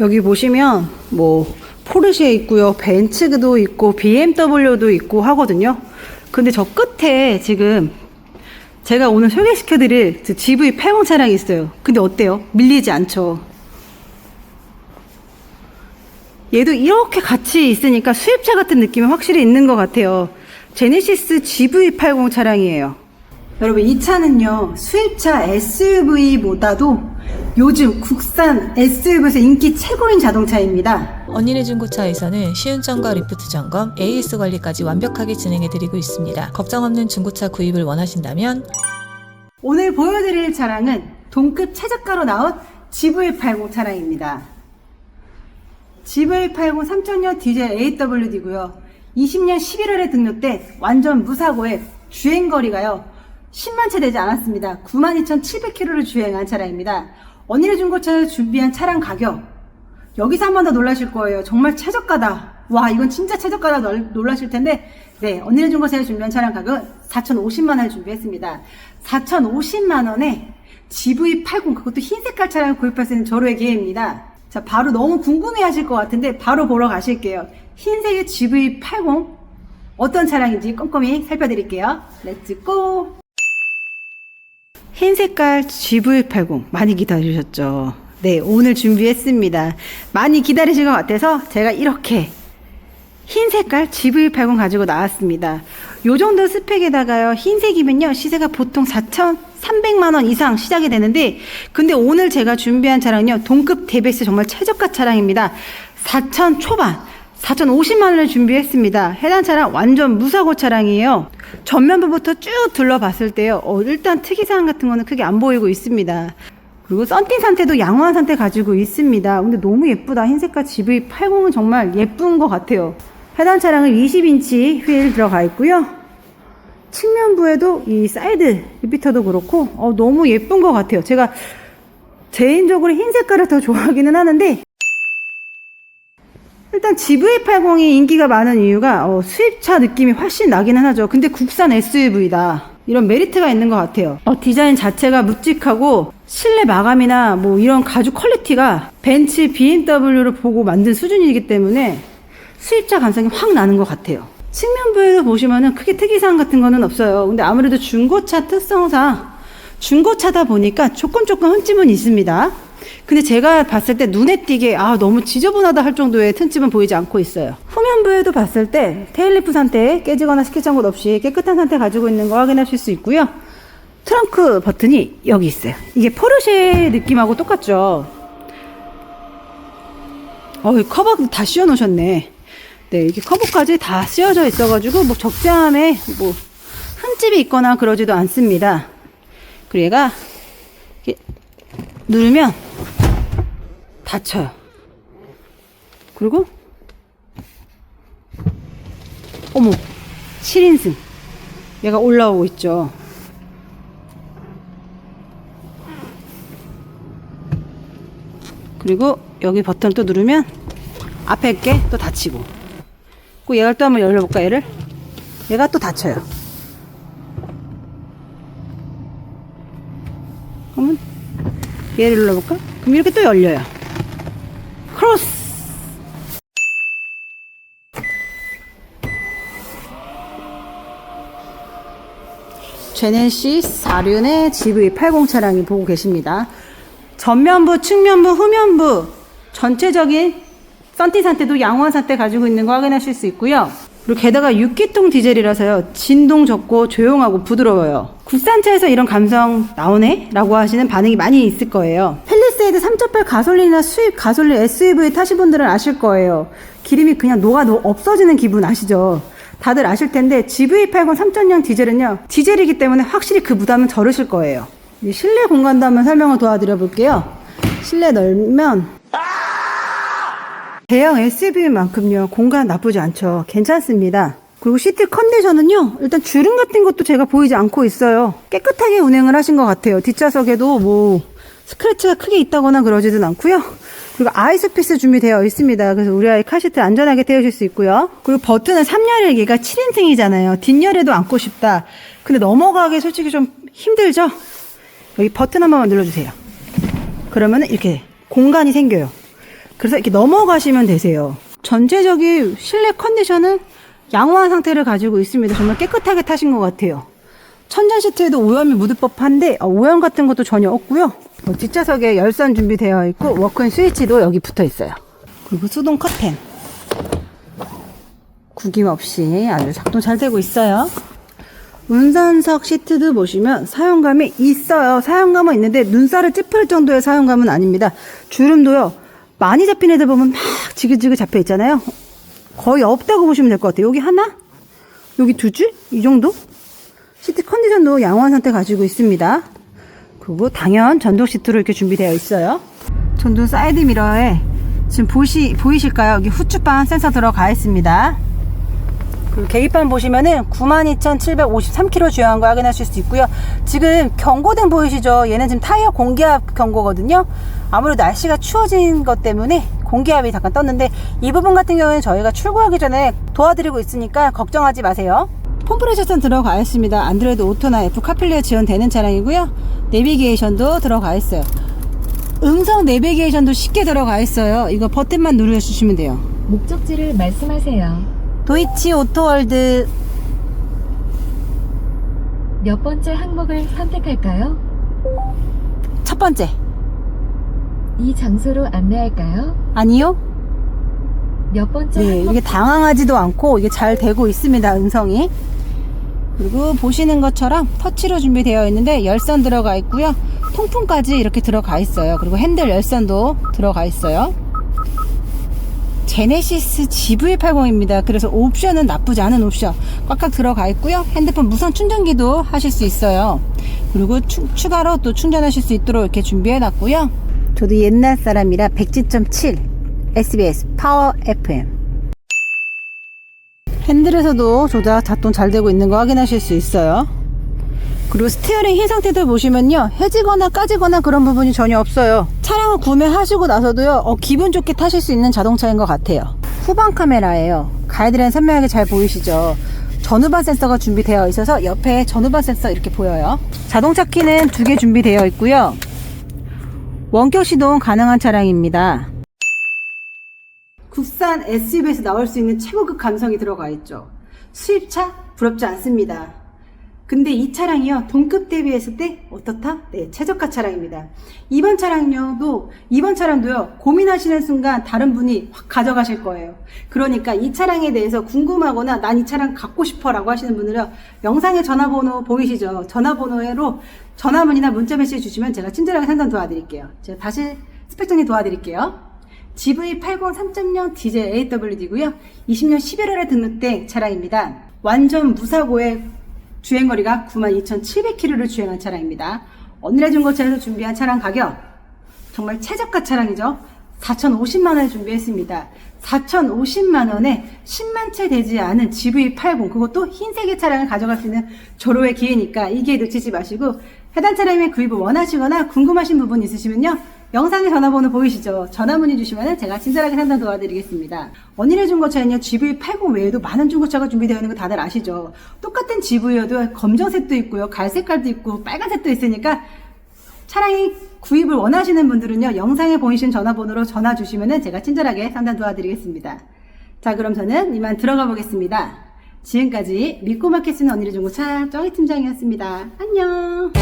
여기 보시면 뭐 포르쉐 있고요. 벤츠도 있고 BMW도 있고 하거든요. 근데 저 끝에 지금 제가 오늘 소개시켜 드릴 그 GV80 차량이 있어요. 근데 어때요? 밀리지 않죠? 얘도 이렇게 같이 있으니까 수입차 같은 느낌이 확실히 있는 것 같아요. 제네시스 GV80 차량이에요. 여러분, 이 차는요, 수입차 SUV보다도 요즘 국산 SUV에서 인기 최고인 자동차입니다. 언니네 중고차에서는 시운점과 리프트 점검, AS 관리까지 완벽하게 진행해드리고 있습니다. 걱정 없는 중고차 구입을 원하신다면 오늘 보여드릴 차량은 동급 최저가로 나온 GV80 차량입니다. GV80 3.0 디젤 AWD고요. 20년 11월에 등록된 완전 무사고의 주행거리가요. 10만 채 되지 않았습니다. 92,700km를 주행한 차량입니다. 언니네 중고차에서 준비한 차량 가격 여기서 한 번 더 놀라실 거예요. 정말 최저가다. 와, 이건 진짜 최저가다 널- 놀라실 텐데, 네, 언니네 중고차에 준비한 차량 가격은 4,050만 원을 준비했습니다. 4,050만 원에 GV80, 그것도 흰 색깔 차량을 구입할 수 있는 절호의 기회입니다. 자, 바로 너무 궁금해 하실 것 같은데, 바로 보러 가실게요. 흰색의 GV80, 어떤 차량인지 꼼꼼히 살펴드릴게요. 렛츠 고! 흰 색깔 GV80 많이 기다리셨죠? 네, 오늘 준비했습니다. 많이 기다리신 것 같아서 제가 이렇게 흰 색깔 GV80 가지고 나왔습니다. 요 정도 스펙에다가요, 흰색이면요, 시세가 보통 4,300만 원 이상 시작이 되는데, 근데 오늘 제가 준비한 차량은요, 동급 대베스 정말 최저가 차량입니다. 4,000 초반, 4,050만 원을 준비했습니다. 해당 차량 완전 무사고 차량이에요. 전면부부터 쭉 둘러봤을 때요, 어, 일단 특이사항 같은 거는 크게 안 보이고 있습니다. 그리고 썬팅 상태도 양호한 상태 가지고 있습니다. 근데 너무 예쁘다. 흰색깔 GV80은 정말 예쁜 것 같아요. 해당 차량은 20인치 휠 들어가 있고요. 측면부에도 이 사이드 리피터도 그렇고 어, 너무 예쁜 것 같아요. 제가 개인적으로 흰 색깔을 더 좋아하기는 하는데 일단 GV80이 인기가 많은 이유가 어, 수입차 느낌이 훨씬 나기는 하죠. 근데 국산 SUV다. 이런 메리트가 있는 것 같아요. 어, 디자인 자체가 묵직하고 실내 마감이나 뭐 이런 가죽 퀄리티가 벤츠, BMW를 보고 만든 수준이기 때문에 수입차 감성이 확 나는 것 같아요. 측면부에도 보시면은 크게 특이사항 같은 거는 없어요. 근데 아무래도 중고차 특성상 중고차다 보니까 조금 조금 흠집은 있습니다. 근데 제가 봤을 때 눈에 띄게 아 너무 지저분하다 할 정도의 틈집은 보이지 않고 있어요. 후면부에도 봤을 때 테일리프 상태 깨지거나 스키창 것 없이 깨끗한 상태 가지고 있는 거 확인하실 수 있고요. 트렁크 버튼이 여기 있어요. 이게 포르쉐 느낌하고 똑같죠. 어, 이 커버도 다 씌워 놓으셨네. 네, 이게 커버까지 다 씌워져 있어가지고, 뭐, 적재함에, 뭐, 흠집이 있거나 그러지도 않습니다. 그리고 얘가, 누르면, 닫혀요. 그리고, 어머, 7인승. 얘가 올라오고 있죠. 그리고 여기 버튼 또 누르면 앞에 게 또 닫히고 그 얘가 또 한번 열려볼까 얘를 얘가 또 닫혀요 그러면 얘를 눌러볼까 그럼 이렇게 또 열려요 크로스 제네시스 4륜의 GV80 차량이 보고 계십니다. 전면부, 측면부, 후면부 전체적인 썬팅 상태도 양호한 상태 가지고 있는 거 확인하실 수 있고요. 그리고 게다가 6기통 디젤이라서요. 진동 적고 조용하고 부드러워요. 국산차에서 이런 감성 나오네? 라고 하시는 반응이 많이 있을 거예요. 펠리세이드 3.8 가솔린이나 수입 가솔린 SUV 타신 분들은 아실 거예요. 기름이 그냥 녹아 녹 없어지는 기분 아시죠? 다들 아실 텐데 GV80 3.0 디젤은요. 디젤이기 때문에 확실히 그 부담은 덜으실 거예요. 실내 공간도 한번 설명을 도와드려 볼게요. 실내 넓면 대형 SUV만큼요 공간 나쁘지 않죠. 괜찮습니다. 그리고 시트 컨디션은요 일단 주름 같은 것도 제가 보이지 않고 있어요. 깨끗하게 운행을 하신 것 같아요. 뒷좌석에도 뭐 스크래치가 크게 있다거나 그러지는 않고요. 그리고 아이스피스 준비되어 있습니다. 그래서 우리 아이 카시트 안전하게 태우실 수 있고요. 그리고 버튼은 3열에기가 7인승이잖아요. 뒷열에도 앉고 싶다. 근데 넘어가기 솔직히 좀 힘들죠? 여기 버튼 한 번만 눌러주세요. 그러면 이렇게 공간이 생겨요 그래서 이렇게 넘어가시면 되세요. 전체적인 실내 컨디션은 양호한 상태를 가지고 있습니다. 정말 깨끗하게 타신 것 같아요. 천장 시트에도 오염이 묻을 법한데 어, 오염 같은 것도 전혀 없고요. 어, 뒷좌석에 열선 준비되어 있고 워크인 스위치도 여기 붙어 있어요. 그리고 수동 커튼. 구김 없이 아주 작동 잘 되고 있어요. 운전석 시트도 보시면 사용감이 있어요. 사용감은 있는데 눈살을 찌푸릴 정도의 사용감은 아닙니다. 주름도요. 많이 잡힌 애들 보면 막 지그지그 잡혀 있잖아요. 거의 없다고 보시면 될 것 같아요. 여기 하나? 여기 두 줄? 이 정도? 시트 컨디션도 양호한 상태 가지고 있습니다. 그리고 당연 전동 시트로 이렇게 준비되어 있어요. 전동 사이드 미러에 지금 보시, 보이실까요? 여기 후추판 센서 들어가 있습니다. 그리고 계기판 보시면은 92,753km 주행한 거 확인하실 수 있고요. 지금 경고등 보이시죠? 얘는 지금 타이어 공기압 경고거든요. 아무래도 날씨가 추워진 것 때문에 공기압이 잠깐 떴는데 이 부분 같은 경우는 저희가 출고하기 전에 도와드리고 있으니까 걱정하지 마세요. 컴프레셔선 들어가 있습니다. 안드로이드 오토나 애플 카플레이 지원되는 차량이고요. 내비게이션도 들어가 있어요. 음성 내비게이션도 쉽게 들어가 있어요. 이거 버튼만 누르셔주시면 돼요. 목적지를 말씀하세요. 도이치 오토월드 몇 번째 항목을 선택할까요? 첫 번째. 이 장소로 안내할까요? 아니요? 몇 번째 네, 항목 이게 당황하지도 않고 이게 잘 되고 있습니다, 음성이. 그리고 보시는 것처럼 터치로 준비되어 있는데 열선 들어가 있고요. 통풍까지 이렇게 들어가 있어요. 그리고 핸들 열선도 들어가 있어요. 제네시스 GV80입니다. 그래서 옵션은 나쁘지 않은 옵션. 꽉꽉 들어가 있고요. 핸드폰 무선 충전기도 하실 수 있어요. 그리고 추, 추가로 또 충전하실 수 있도록 이렇게 준비해 놨고요. 저도 옛날 사람이라 100.7 SBS 파워 FM 핸들에서도 조작 작동 잘 되고 있는 거 확인하실 수 있어요. 그리고 스티어링 힐 상태도 보시면요. 해지거나 까지거나 그런 부분이 전혀 없어요. 차량을 구매하시고 나서도요. 어, 기분 좋게 타실 수 있는 자동차인 것 같아요. 후방 카메라예요. 가이드라인 선명하게 잘 보이시죠? 전후반 센서가 준비되어 있어서 옆에 전후반 센서 이렇게 보여요. 자동차 키는 두 개 준비되어 있고요. 원격 시동 가능한 차량입니다. 국산 SUV에서 나올 수 있는 최고급 감성이 들어가 있죠. 수입차 부럽지 않습니다. 근데 이 차량이요 동급 대비했을 때 어떻다? 네 최저가 차량입니다. 이번 차량요도 이번 차량도요 고민하시는 순간 다른 분이 확 가져가실 거예요. 그러니까 이 차량에 대해서 궁금하거나 난 이 차량 갖고 싶어라고 하시는 분들은 영상에 전화번호 보이시죠? 전화번호로 전화문이나 문자 메시지 주시면 제가 친절하게 상담 도와드릴게요. 제가 다시 스펙 정리 도와드릴게요. GV80 3.0 디젤 AWD고요. 20년 11월에 등록된 차량입니다. 완전 무사고의 주행거리가 92,700km를 주행한 차량입니다. 오늘의 중고차에서 준비한 차량 가격 정말 최저가 차량이죠. 4,050만 원에 준비했습니다. 4,050만 원에 10만 채 되지 않은 GV80 그것도 흰색의 차량을 가져갈 수 있는 조로의 기회니까 이 기회 놓치지 마시고 해당 차량의 구입을 원하시거나 궁금하신 부분 있으시면요. 영상에 전화번호 보이시죠? 전화 문의 주시면 제가 친절하게 상담 도와드리겠습니다. 원일의 중고차는요, GV80 외에도 많은 중고차가 준비되어 있는 거 다들 아시죠? 똑같은 GV여도 검정색도 있고요, 갈색깔도 있고, 빨간색도 있으니까 차량이 구입을 원하시는 분들은요, 영상에 보이신 전화번호로 전화 주시면 제가 친절하게 상담 도와드리겠습니다. 자, 그럼 저는 이만 들어가 보겠습니다. 지금까지 믿고 수 있는 언니의 중고차 정희 팀장이었습니다. 안녕!